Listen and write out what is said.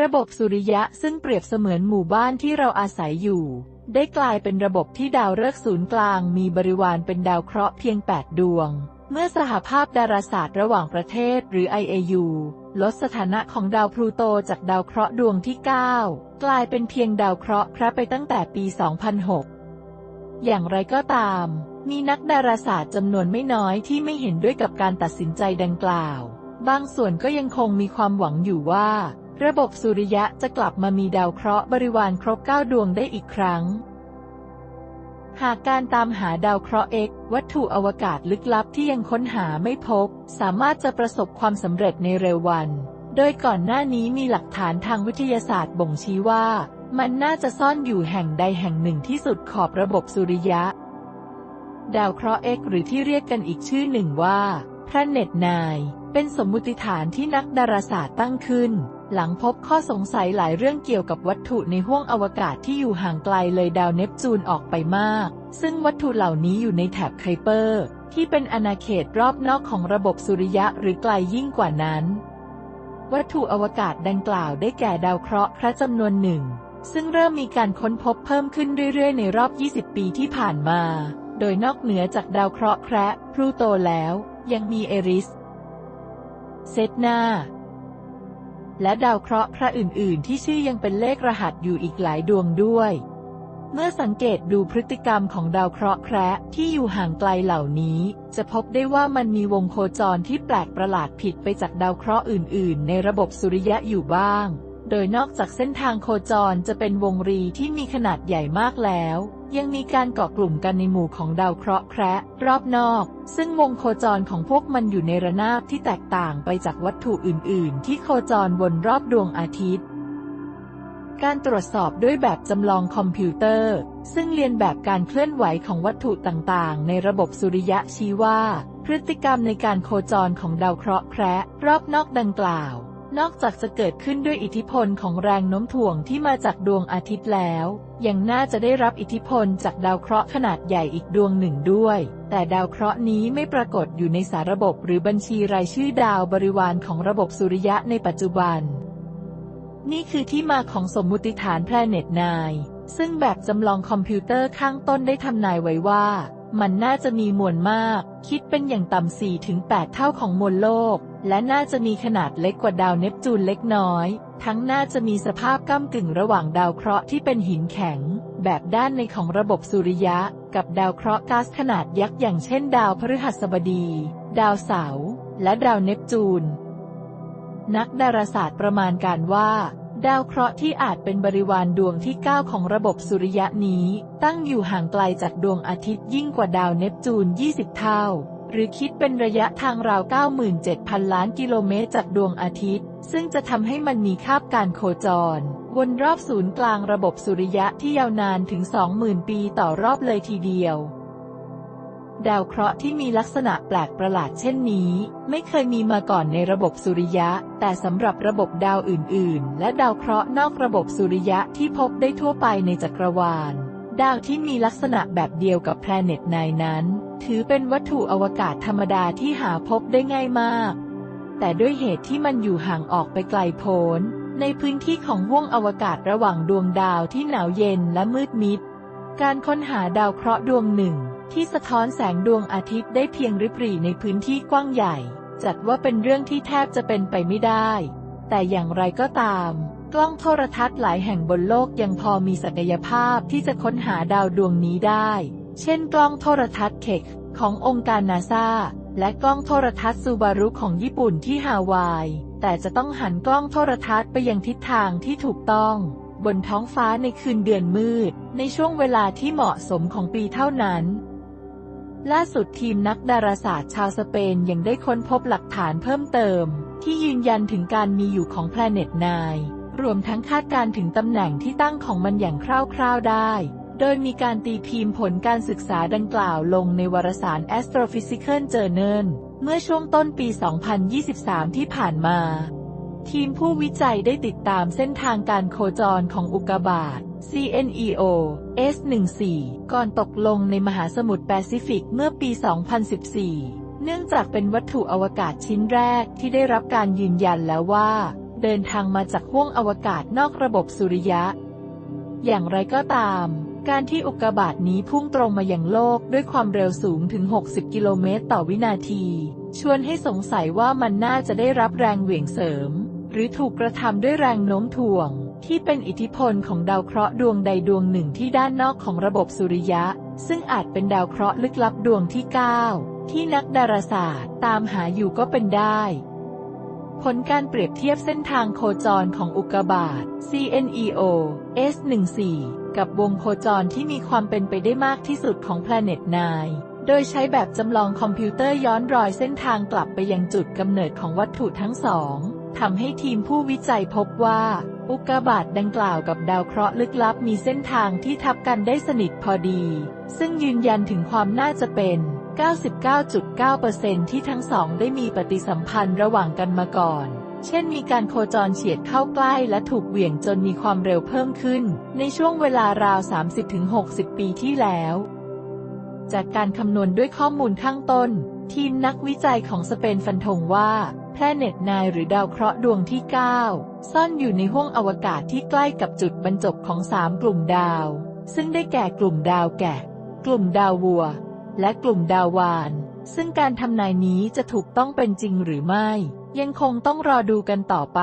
ระบบสุริยะซึ่งเปรียบเสมือนหมู่บ้านที่เราอาศัยอยู่ ได้กลายเป็นระบบที่ดาวฤกษ์ศูนย์กลางมีบริวารเป็นดาวเคราะห์เพียง 8 ดวง เมื่อสหภาพดาราศาสตร์ระหว่างประเทศหรือ IAU ลดสถานะของดาวพลูโตจากดาวเคราะห์ดวงที่ 9 กลายเป็นเพียงดาวเคราะห์พระไปตั้งแต่ปี 2006 อย่างไรก็ตาม มีนักดาราศาสตร์จำนวนไม่น้อยที่ไม่เห็นด้วยกับการตัดสินใจดังกล่าว บางส่วนก็ยังคงมีความหวังอยู่ว่า ระบบสุริยะจะกลับมามีดาวเคราะห์บริวารครบ 9 ดวงได้อีกครั้ง หากการตามหาดาวเคราะห์ X วัตถุอวกาศลึกลับที่ยังค้นหาไม่พบ สามารถจะประสบความสำเร็จในเร็ววัน โดยก่อนหน้านี้มีหลักฐานทางวิทยาศาสตร์บ่งชี้ว่า มันน่าจะซ่อนอยู่แห่งใดแห่งหนึ่งที่สุดขอบระบบสุริยะ ดาวเคราะห์ X หรือที่เรียกกันอีกชื่อหนึ่งว่า Planet 9เป็นสมมุติฐานที่นักดาราศาสตร์ตั้งขึ้น หลังพบข้อสงสัยหลายเรื่องเกี่ยวกับวัตถุในห้วงอวกาศที่อยู่ห่างไกลเลยดาวเนปจูนออกไปมาก ซึ่งวัตถุเหล่านี้อยู่ในแถบไคเปอร์ ที่เป็นอาณาเขตรอบนอกของระบบสุริยะหรือไกลยิ่งกว่านั้น วัตถุอวกาศดังกล่าวได้แก่ดาวเคราะห์พระจำนวนหนึ่ง ซึ่งเริ่มมีการค้นพบเพิ่มขึ้นเรื่อยๆ ในรอบ 20 ปีที่ผ่านมา โดยนอกเหนือจากดาวเคราะห์แคระพลูโตแล้ว ยังมีเอริส เซตนา และดาวเคราะห์พระอื่น ๆ ที่ชื่อยังเป็นเลขรหัสอยู่อีกหลายดวงด้วย เมื่อสังเกตดูพฤติกรรมของดาวเคราะห์แคระที่อยู่ห่างไกลเหล่านี้ จะพบได้ว่ามันมีวงโคจรที่แปลกประหลาดผิดไปจากดาวเคราะห์อื่น ๆ ในระบบสุริยะอยู่บ้าง โดยนอกจากเส้นทางโคจรจะเป็นวงรีที่มีขนาดใหญ่มากแล้ว ยังมีการเกาะกลุ่มกันในหมู่ของดาวเคราะห์แคระรอบนอก ซึ่งวงโคจรของพวกมันอยู่ในระนาบที่แตกต่างไปจากวัตถุอื่น ๆ ที่โคจรวนรอบดวงอาทิตย์การตรวจสอบด้วยแบบจำลองคอมพิวเตอร์ ซึ่งเรียนแบบการเคลื่อนไหวของวัตถุต่างๆ ในระบบสุริยะชี้ว่า พฤติกรรมในการโคจรของดาวเคราะห์แคระรอบนอกดังกล่าว นอกจากจะเกิดขึ้นด้วยอิทธิพลของแรงโน้มถ่วงที่มาจากดวงอาทิตย์แล้ว ยังน่าจะได้รับอิทธิพลจากดาวเคราะห์ขนาดใหญ่อีกดวงหนึ่งด้วย แต่ดาวเคราะห์นี้ไม่ปรากฏอยู่ในสารระบบหรือบัญชีรายชื่อดาวบริวารของระบบสุริยะในปัจจุบัน นี่คือที่มาของสมมุติฐาน Planet 9ซึ่งแบบจำลองคอมพิวเตอร์ข้างต้นได้ทำนายไว้ว่า มันน่าจะมีมวลมาก คิดเป็นอย่างต่ำ4ถึง8เท่าของมวลโลก และน่าจะมีขนาดเล็กกว่าดาวเนปจูนเล็กน้อย ทั้งน่าจะมีสภาพก้ากึ่งระหว่างดาวเคราะห์ที่เป็นหินแข็ง แบบด้านในของระบบสุริยะ กับดาวเคราะห์ก๊าซขนาดยักษ์อย่างเช่นดาวพฤหัสบดี ดาวเสาร์และดาวเนปจูน นักดาราศาสตร์ประมาณการว่า ดาวเคราะห์ที่อาจเป็นบริวารดวงที่ 9 ของระบบสุริยะนี้ ตั้งอยู่ห่างไกลจากดวงอาทิตย์ยิ่งกว่าดาวเนปจูน 20 เท่า หรือคิดเป็นระยะทางราว 97,000 ล้านกิโลเมตรจากดวงอาทิตย์ ซึ่งจะทำให้มันมีคาบการโคจร วนรอบศูนย์กลางระบบสุริยะที่ยาวนานถึง 20,000 ปีต่อรอบเลยทีเดียวดาวเคราะห์ที่มีลักษณะแปลกประหลาดเช่นนี้ ไม่เคยมีมาก่อนในระบบสุริยะ แต่สำหรับระบบดาวอื่น ๆ และดาวเคราะห์นอกระบบสุริยะที่พบได้ทั่วไปในจักรวาล ดาวที่มีลักษณะแบบเดียวกับ Planet 9นั้น ถือเป็นวัตถุอวกาศธรรมดาที่หาพบได้ง่ายมาก แต่ด้วยเหตุที่มันอยู่ห่างออกไปไกลโพ้น ในพื้นที่ของห้วงอวกาศระหว่างดวงดาวที่หนาวเย็นและมืดมิด การค้นหาดาวเคราะห์ดวงหนึ่ง ที่สะท้อนแสงดวงอาทิตย์ได้เพียงริบหรี่ในพื้นที่กว้างใหญ่ จัดว่าเป็นเรื่องที่แทบจะเป็นไปไม่ได้ แต่อย่างไรก็ตาม กล้องโทรทัศน์หลายแห่งบนโลกยังพอมีศักยภาพที่จะค้นหาดาวดวงนี้ได้ เช่นกล้องโทรทัศน์เคกขององค์การนาซาและกล้องโทรทัศน์ซูบารุของญี่ปุ่นที่ฮาวาย แต่จะต้องหันกล้องโทรทัศน์ไปยังทิศทางที่ถูกต้อง บนท้องฟ้าในคืนเดือนมืด ในช่วงเวลาที่เหมาะสมของปีเท่านั้นล่าสุดทีมนักดาราศาสตร์ชาวสเปนยังได้ค้นพบหลักฐานเพิ่มเติม ที่ยืนยันถึงการมีอยู่ของ Planet 9รวมทั้งคาดการถึงตำแหน่งที่ตั้งของมันอย่างคร่าวๆได้ ดยมีการตีพิมพ์ผลการศึกษาดังกล่าวลงในวารสาร Astrophysical Journal เมื่อช่วงต้นปี 2023 ที่ผ่านมา ทีมผู้วิจัยได้ติดตามเส้นทางการโคจรของอุกกาบาต CNEO S14 ก่อนตกลงในมหาสมุทรแปซิฟิกเมื่อปี 2014 เนื่องจากเป็นวัตถุอวกาศชิ้นแรกที่ได้รับการยืนยันแล้วว่า เดินทางมาจากห้วงอวกาศนอกระบบสุริยะ อย่างไรก็ตาม การที่อุกกาบาตนี้พุ่งตรงมาอยังโลกด้วยความเร็วสูงถึง 60 กิโลเมตรต่อวินาที ชวนให้สงสัยว่ามันน่าจะได้รับแรงเหวี่ยงเสริม หรือถูกกระทำด้วยแรงโน้มถ่วง ที่เป็นอิทธิพลของดาวเคราะห์ดวงใดดวงหนึ่งที่ด้านนอกของระบบสุริยะ ซึ่งอาจเป็นดาวเคราะห์ลึกลับดวงที่ 9 ที่นักดาราศาสตร์ ตามหาอยู่ก็เป็นได้ ผลการเปรียบเทียบเส้นทางโคจรของอุกกาบาต CNEO S14 กับวงโคจรที่มีความเป็นไปได้มากที่สุดของ Planet 9 โดยใช้แบบจำลองคอมพิวเตอร์ย้อนรอยเส้นทางกลับไปยังจุดกำเนิดของวัตถุทั้งสองทำให้ทีมผู้วิจัยพบว่า อุกกาบาตดังกล่าวกับดาวเคราะห์ลึกลับมีเส้นทางที่ทับกันได้สนิทพอดี ซึ่งยืนยันถึงความน่าจะเป็น 99.9%ที่ทั้งสองได้มีปฏิสัมพันธ์ระหว่างกันมาก่อน เช่นมีการโคจรเฉียดเข้าใกล้และถูกเหวี่ยงจนมีความเร็วเพิ่มขึ้น ในช่วงเวลาราว 30-60 ปีที่แล้ว จากการคำนวณด้วยข้อมูลข้างต้น ทีมนักวิจัยของสเปนฟันธงว่าแพลเน็ตนหรือดาวเคราะห์ดวงที่ 9 ซ่อนอยู่ในห้วงอวกาศที่ใกล้กับจุดบรรจบของ 3 กลุ่มดาว ซึ่งได้แก่กลุ่มดาวแกะ กลุ่มดาววัว และกลุ่มดาวาน ซึ่งการทำนายนี้จะถูกต้องเป็นจริงหรือไม่ ยังคงต้องรอดูกันต่อไป